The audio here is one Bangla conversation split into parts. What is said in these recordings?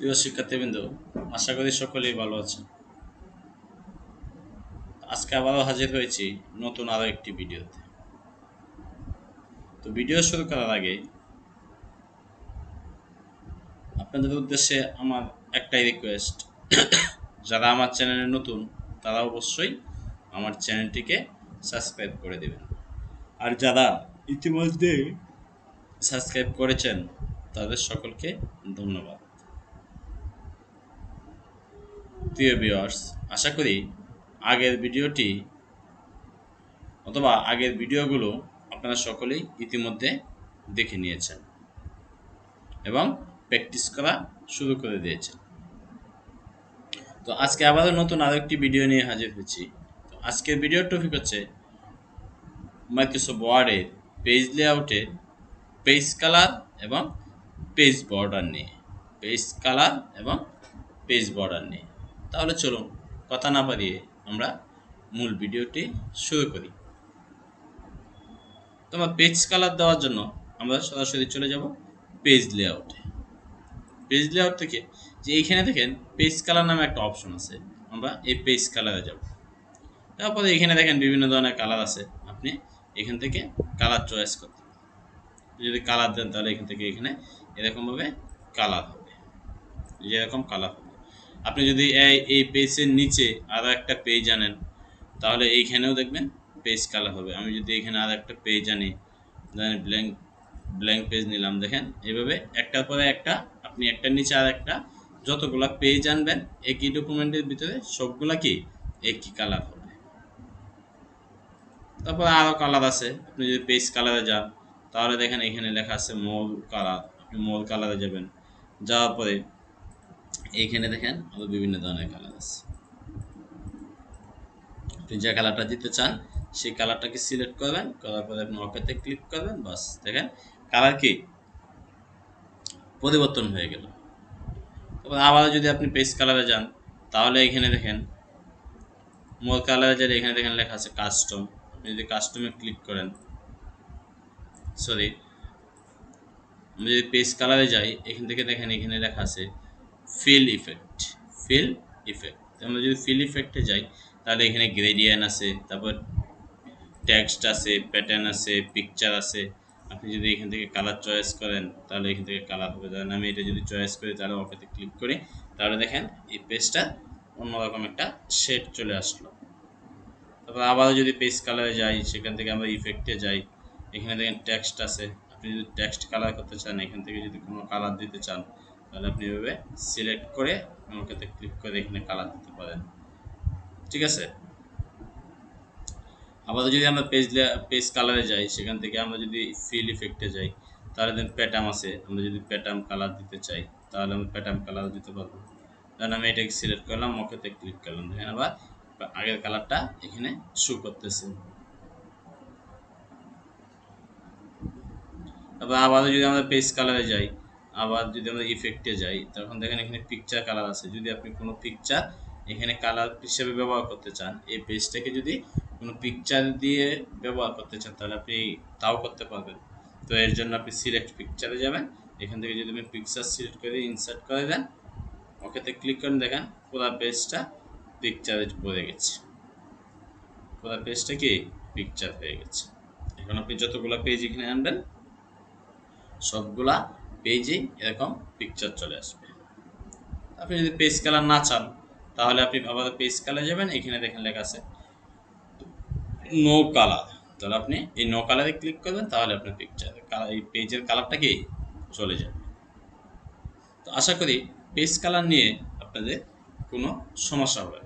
প্রিয় শিক্ষার্থীবৃন্দ, আশা করি সকলেই ভালো আছেন। আজকে আবারও হাজির হয়েছি নতুন আরও একটি ভিডিওতে। তো ভিডিও শুরু করার আগে আপনাদের উদ্দেশ্যে আমার একটাই রিকোয়েস্ট যারা আমার চ্যানেলে নতুন, তারা অবশ্যই আমার চ্যানেলটিকে সাবস্ক্রাইব করে দেবেন। আর যারা ইতিমধ্যে সাবস্ক্রাইব করেছেন, তাদের সকলকে ধন্যবাদ। প্রিয় ভিউয়ার্স আশা করি আগের ভিডিওটি অথবা আগের ভিডিওগুলো আপনারা সকলেই ইতিমধ্যে দেখে নিয়েছেন এবং প্র্যাকটিস করা শুরু করে দিয়েছেন। তো আজকে আবারও নতুন আরও একটি ভিডিও নিয়ে হাজির হয়েছি। তো আজকের ভিডিওর টপিক হচ্ছে মাইক্রোসফট ওয়ার্ডের পেজ লেআউটের পেজ কালার এবং পেজ বর্ডার নিয়ে। পেজ কালার এবং পেজ বর্ডার নিয়ে। তাহলে চলুন কথা না বাড়িয়ে আমরা মূল ভিডিওটি শুরু করি। তোমার পেজ কালার দেওয়ার জন্য আমরা সরাসরি চলে যাব পেজ লেআউটে পেজ লেআউট থেকে যে এইখানে দেখেন পেজ কালার নামে একটা অপশন আছে, আমরা এই পেজ কালারে যাব। তারপরে এখানে দেখেন বিভিন্ন ধরনের কালার আছে, আপনি এখান থেকে কালার চয়েস করতে যদি কালার দেন তাহলে এখান থেকে এখানে এরকমভাবে কালার হবে। যেরকম কালার হবে আপনি যদি এই পেজের নিচে আরও একটা পেজ আনেন, তাহলে এইখানেও দেখবেন পেজ কালার হবে। আমি যদি এখানে আর একটা পেজ আনি ব্ল্যাঙ্ক ব্ল্যাঙ্ক পেজ নিলাম, দেখেন এইভাবে একটার পরে একটা, আপনি একটার নিচে আর একটা, যতগুলা পেজ আনবেন, একই ডকুমেন্টের ভিতরে সবগুলা কি? একই কালার হবে। তারপর আরও কালার আছে। আপনি যদি পেজ কালারে যান, তাহলে দেখেন এখানে লেখা আছে মোল কালার আপনি মোল কালারে যাবেন। যাওয়ার পরে এইখানে দেখেন আরও বিভিন্ন ধরনের কালার আছে। আপনি যে কালারটা দিতে চান, সেই কালারটাকে সিলেক্ট করবেন, করার পরে আপনি ওকেতে ক্লিক করবেন, বাস। দেখেন কালার কি? পরিবর্তন হয়ে গেল। তারপর আবার যদি আপনি পেজ কালারে যান, তাহলে এখানে দেখেন মোর কালারে যারা এখানে দেখেন লেখা আছে কাস্টম আপনি যদি কাস্টমে ক্লিক করেন সরি আমি যদি পেজ কালারে যাই, এখান থেকে দেখেন এখানে লেখা আছে ফিল ইফেক্ট ফিল ইফেক্ট আমরা যদি ফিল ইফেক্টে যাই, তাহলে এখানে গ্রেডিয়ান আছে, তারপর টেক্সট আছে প্যাটার্ন আছে পিকচার আছে। আপনি যদি এখান থেকে কালার চয়েস করেন, তাহলে এখান থেকে কালার হবে। ধরেন আমি এটা যদি চয়েস করি, তাহলে ওকেতে ক্লিক করি, তাহলে দেখেন এই পেজটা অন্যরকম একটা শেড চলে আসলো। তারপর আবারও যদি পেজ কালারে যাই, সেখান থেকে আমরা ইফেক্টে যাই, এখানে দেখেন টেক্সট আছে। আপনি যদি টেক্সট কালার করতে চান, এখান থেকে যদি কোনো কালার দিতে চান তাহলে আপনি এভাবে সিলেক্ট করে ওকেতে ক্লিক করে এখানে কালার দিতে পারেন। ঠিক আছে? আবার যদি আমরা পেজ পেজ কালারে যাই, সেখান থেকে আমরা যদি ফিল ইফেক্টে যাই, তাহলে দেন প্যাটার্ন আছে। আমরা যদি প্যাটার্ন কালার দিতে চাই, তাহলে আমরা প্যাটার্ন কালার দিতে পারব। দেন আমি এটাকে সিলেক্ট করলাম ওকেতে ক্লিক করলাম। দেখেন আবার আগের কালারটা এখানে শু করতেছে। তারপর আবার যদি আমরা পেজ কালারে যাই আবার যদি আমরা ইফেক্টে যাই, তখন দেখেন এখানে পিকচার কালার আছে। যদি আপনি কোনো পিকচার এখানে কালার হিসেবে ব্যবহার করতে চান, এই পেজটাকে যদি কোনো পিকচার দিয়ে ব্যবহার করতে চান, তাহলে আপনি তাও করতে পারবেন। তো এর জন্য আপনি সিলেক্ট পিকচারে যাবেন। এখান থেকে যদি আপনি পিকচার সিলেক্ট করে ইনসার্ট করে দেন ওকেতে ক্লিক করেন, দেখেন পুরো পেজটা পিকচারে ভরে গেছে। পুরো পেজটা কি? পিকচার হয়ে গেছে। এখন আপনি যতগুলো পেজ এখানে আনবেন, সবগুলা পেজে এরকম পিকচার চলে আসবে। আপনি যদি পেজ কালার না চান, তাহলে আপনি আবার পেজ কালার যাবেন, এখানে দেখেন লেখা আছে নো কালার তাহলে আপনি এই নো কালারে ক্লিক করবেন, তাহলে আপনার পিকচার এই পেজের কালারটা কি? চলে যাবে। তো আশা করি পেজ কালার নিয়ে আপনাদের কোনো সমস্যা হবে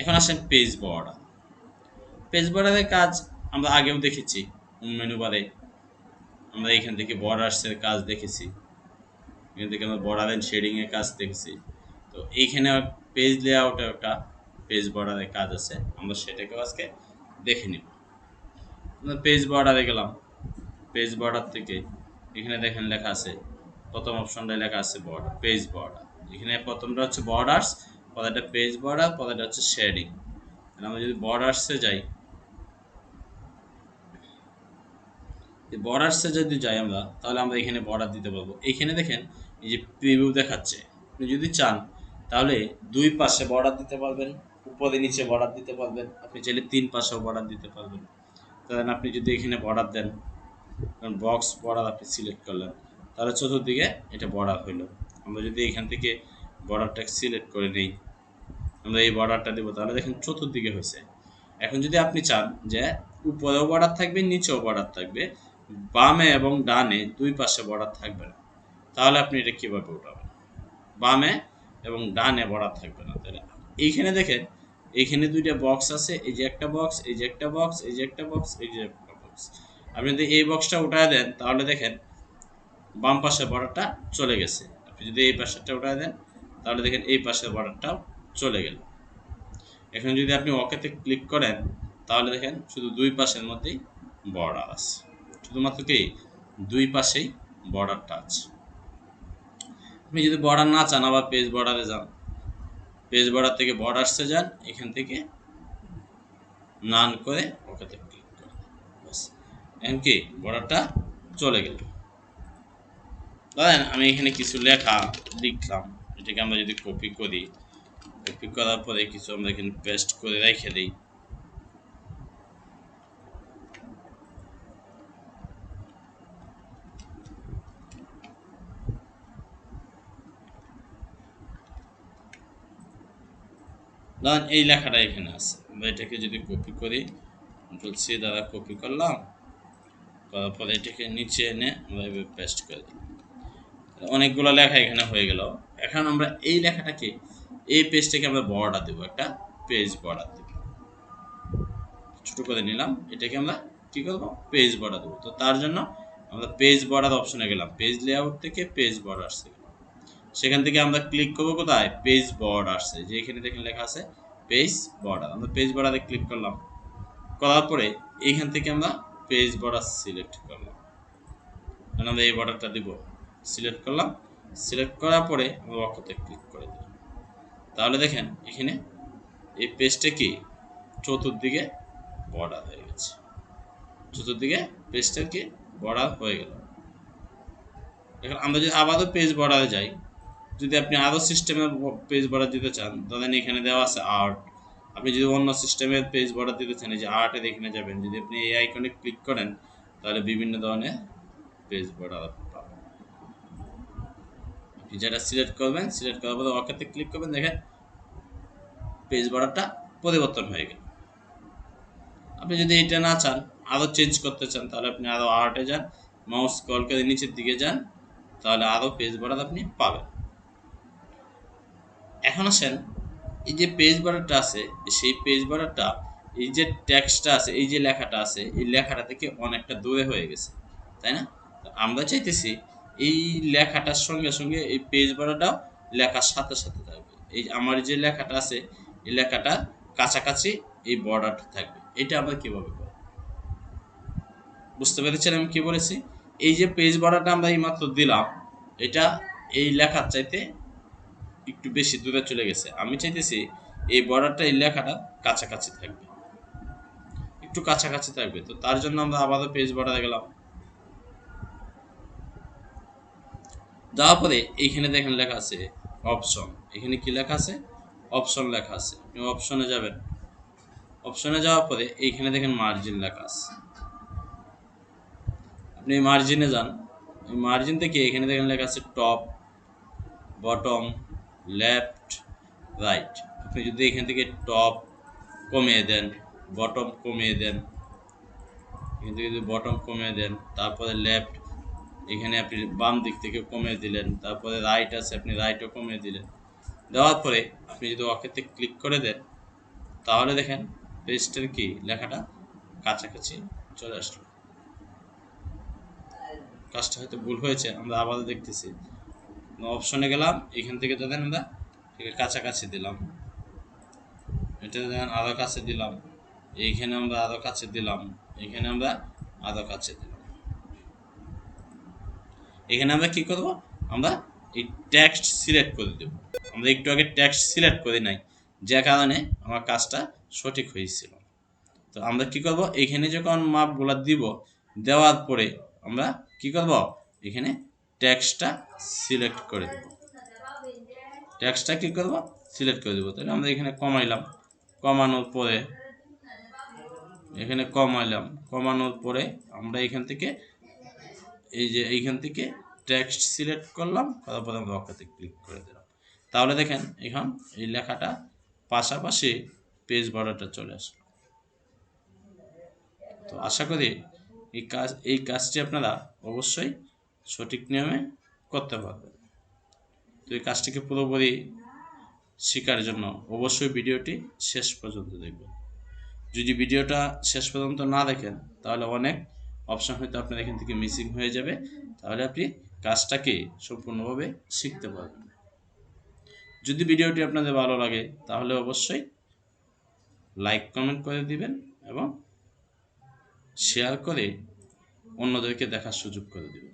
এখন আসেন পেজ বর্ডার পেজ বর্ডারের কাজ আমরা আগেও দেখেছি মেনু বারে আমরা এখান থেকে বর্ডার্সের কাজ দেখেছি। এখান থেকে আমরা বর্ডার অ্যান্ড শেডিংয়ের কাজ দেখেছি। তো এইখানে পেজ লেআউটে একটা পেজ বর্ডারের কাজ আছে, আমরা সেটাকেও আজকে দেখে নিব। আমরা পেজ বর্ডারে গেলাম। পেজ বর্ডার থেকে এখানে দেখেন লেখা আছে, প্রথম অপশনটায় লেখা আছে বর্ডার পেজ বর্ডার এখানে প্রথমটা হচ্ছে বর্ডার্স পরেরটা পেজ বর্ডার পরেরটা হচ্ছে শেডিং আমরা যদি বর্ডার্সে যাই বর্ডারসে যদি যাই আমরা, তাহলে আমরা এখানে বর্ডার দিতে পারব। এখানে দেখেন, এই যে প্রিভিউ দেখাচ্ছে। আপনি যদি চান, তাহলে দুই পাশে বর্ডার দিতে পারবেন, উপরে নিচে বর্ডার দিতে পারবেন। আপনি চাইলে তিন পাশেও বর্ডার দিতে পারবেন। কারণ আপনি যদি এখানে বর্ডার দেন বক্স বর্ডার আপনি সিলেক্ট করলেন, তাহলে চতুর্দিকে এটা বর্ডার হইল। আমরা যদি এখান থেকে বর্ডারটা সিলেক্ট করে নিই, আমরা এই বর্ডারটা দেবো, তাহলে দেখেন চতুর্দিকে হয়েছে। এখন যদি আপনি চান যে উপরেও বর্ডার থাকবে, নিচেও বর্ডার থাকবে বামে এবং ডানে দুই পাশে বর্ডার থাকবে না। তাহলে আপনি এটা কীভাবে উঠাবেন? বামে এবং ডানে বর্ডার থাকবে না। তাহলে এইখানে দেখেন, এইখানে দুইটা বক্স আছে, এই যে একটা বক্স এই যে একটা বক্স এই যে একটা বক্স এই যে একটা বক্স আপনি যদি এই বক্সটা উঠায় দেন, তাহলে দেখেন বাম পাশের বর্ডারটা চলে গেছে। আপনি যদি এই পাশেরটা উঠায় দেন, তাহলে দেখেন এই পাশের বর্ডারটাও চলে গেল। এখন যদি আপনি ওকেতে ক্লিক করেন, তাহলে দেখেন শুধু দুই পাশের মধ্যেই বর্ডার আছে। শুধুমাত্র কি? দুই পাশেই বর্ডারটা আছে আপনি যদি বর্ডার না চান, আবার পেজ বর্ডারে যান। পেজ বর্ডার থেকে বর্ডারসে যান, এখান থেকে নান করে ওকেতে ক্লিক করেন বাস এখন কি? বর্ডারটা চলে গেল। ধরেন আমি এখানে কিছু লেখা লিখলাম, এটাকে আমরা যদি কপি করি কপি করার পরে কিছু আমরা এখানে পেস্ট করে রেখে দিই। ধরেন এই লেখাটা এখানে আছে। আমরা এটাকে যদি কপি করি কন্ট্রোল সি দ্বারা কপি করলাম, করার পরে এটাকে নিচে এনে আমরা এভাবে পেস্ট করে দিই অনেকগুলো লেখা এখানে হয়ে গেল। এখন আমরা এই লেখাটাকে, এই পেজটাকে আমরা বর্ডার দেবো, একটা পেজ বর্ডার দেবো। ছোট করে নিলাম, এটাকে আমরা কি করব? পেজ বর্ডার দেবো। তো তার জন্য আমরা পেজ বর্ডার অপশনে গেলাম। পেজ লেআউট থেকে পেজ বর্ডারসে গেলাম সেখান থেকে আমরা ক্লিক করব কোথায়? পেজ বর্ডারসে যে এখানে দেখেন লেখা আছে পেজ বর্ডার আমরা পেজ বর্ডারে ক্লিক করলাম। করার পরে এইখান থেকে আমরা পেজ বর্ডার সিলেক্ট করলাম। কারণ আমরা এই বর্ডারটা দিব। সিলেক্ট করলাম। সিলেক্ট করার পরে আমরা অক্ষতে ক্লিক করে দিলাম। তাহলে দেখেন এখানে এই পেজটা কি? চতুর্দিকে বর্ডার হয়ে গেছে। চতুর্দিকে পেজটা কি? বর্ডার হয়ে গেল। এখন আমরা যদি আবারও পেজ বর্ডারে যাই যদি আপনি আরও সিস্টেমের পেজ বর্ডার দিতে চান ধরেন এখানে দেওয়া আছে আর্ট আপনি যদি অন্য সিস্টেমের পেজ বর্ডার দিতে চান, এই যে আর্টের এখানে যাবেন, যদি আপনি এই আইকনে ক্লিক করেন, তাহলে বিভিন্ন ধরনের পেজ বর্ডার পাবেন। আপনি যেটা সিলেক্ট করবেন সিলেক্ট করার পরে ওকেতে ক্লিক করবেন, দেখেন পেজ বর্ডারটা পরিবর্তন হয়ে গেল। আপনি যদি এটা না চান আরও চেঞ্জ করতে চান, তাহলে আপনি আরও আর্টে যান মাউস কল করে নিচের দিকে যান, তাহলে আরও পেজ বর্ডার আপনি পাবেন। এখন আসেন, এই যে পেজ বর্ডারটা আছে, সেই পেজ বর্ডারটা এই যে ট্যাক্সটা আছে, এই যে লেখাটা আছে, এই লেখাটা থেকে অনেকটা দূরে হয়ে গেছে, তাই না? আমরা চাইতেছি এই লেখাটার সঙ্গে সঙ্গে এই পেজ বর্ডারটাও লেখার সাথে সাথে থাকবে। এই আমার যে লেখাটা আছে, এই লেখাটা কাছাকাছি এই বর্ডারটা থাকবে। এটা আমরা কীভাবে করব? বুঝতে পেরেছেন আমি কি বলেছি? এই যে পেজ বর্ডারটা আমরা এইমাত্র দিলাম, এটা এই লেখার চাইতে একটু বেশি দূরে চলে গেছে। আমি চাইতেছি এই বর্ডারটা এই লেখাটা কাছাকাছি থাকবে। একটু কাছাকাছি থাকবে। তো তার জন্য আমরা আবারও পেজ বর্ডারে গেলাম। যাওয়ার পরে এইখানে দেখেন লেখা আছে অপশন এখানে কি লেখা আছে? অপশন লেখা আছে। অপশনে যাবেন। অপশনে যাওয়ার পরে এইখানে দেখেন মার্জিন লেখা আছে। আপনি মার্জিনে যান। মার্জিন থেকে এখানে দেখেন লেখা আছে টপ বটম লেফট, রাইট। আপনি যদি এখান থেকে টপ কমিয়ে দেন, বটম কমিয়ে দেন, এখান থেকে যদি বটম কমিয়ে দেন, তারপরে লেফট, এখানে আপনি বাম দিক থেকে কমিয়ে দিলেন, তারপরে রাইট আছে, আপনি রাইটও কমিয়ে দিলেন। দেওয়ার পরে আপনি যদি ওকেতে ক্লিক করে দেন, তাহলে দেখেন পেজটার কি, লেখাটা কাছাকাছি চলে আসলো। কাজটা হয়তো ভুল হয়েছে, আমরা আবারও দেখতেছি। অপশনে গেলাম, এখান থেকে দেখেন আমরা কাছাকাছি দিলাম। এটা দেখেন আরও কাছে দিলাম। এইখানে আমরা আরও কাছে দিলাম, এখানে আমরা আরও কাছে দিলাম। এখানে আমরা কি করব? আমরা এই টেক্সট সিলেক্ট করে দেব। আমরা একটু আগে টেক্সট সিলেক্ট করে নাই, যে কারণে আমার কাজটা সঠিক হয়েছিল। তো আমরা কি করব? এখানে যখন মাপগুলো দিব, দেওয়ার পরে আমরা কি করব? এখানে ট্যাক্সটা সিলেক্ট করে দেব। ট্যাক্সটা কি করব সিলেক্ট করে দেবো। তাহলে আমরা এখানে কমাইলাম। কমানোর পরে, এখানে কমাইলাম। কমানোর পরে আমরা এখান থেকে, এই যে এইখান থেকে টেক্সট সিলেক্ট করলাম। তারপরে আমরা ওকেতে ক্লিক করে দিলাম। তাহলে দেখেন, এখন এই লেখাটা পাশাপাশি পেজ বর্ডারটা চলে আসলো। তো আশা করি এই কাজ, এই কাজটি আপনারা অবশ্যই সঠিক নিয়মে করতে পারবেন তো এই কাজটিকে পুরোপুরি শেখার জন্য অবশ্যই ভিডিওটি শেষ পর্যন্ত দেখবেন। যদি ভিডিওটা শেষ পর্যন্ত না দেখেন, তাহলে অনেক অপশান হয়তো আপনার এখান থেকে মিসিং হয়ে যাবে। তাহলে আপনি কাজটাকে সম্পূর্ণভাবে শিখতে পারবেন। যদি ভিডিওটি আপনাদের ভালো লাগে, তাহলে অবশ্যই লাইক, কমেন্ট করে দিবেন এবং শেয়ার করে অন্যদেরকে দেখার সুযোগ করে দিবেন।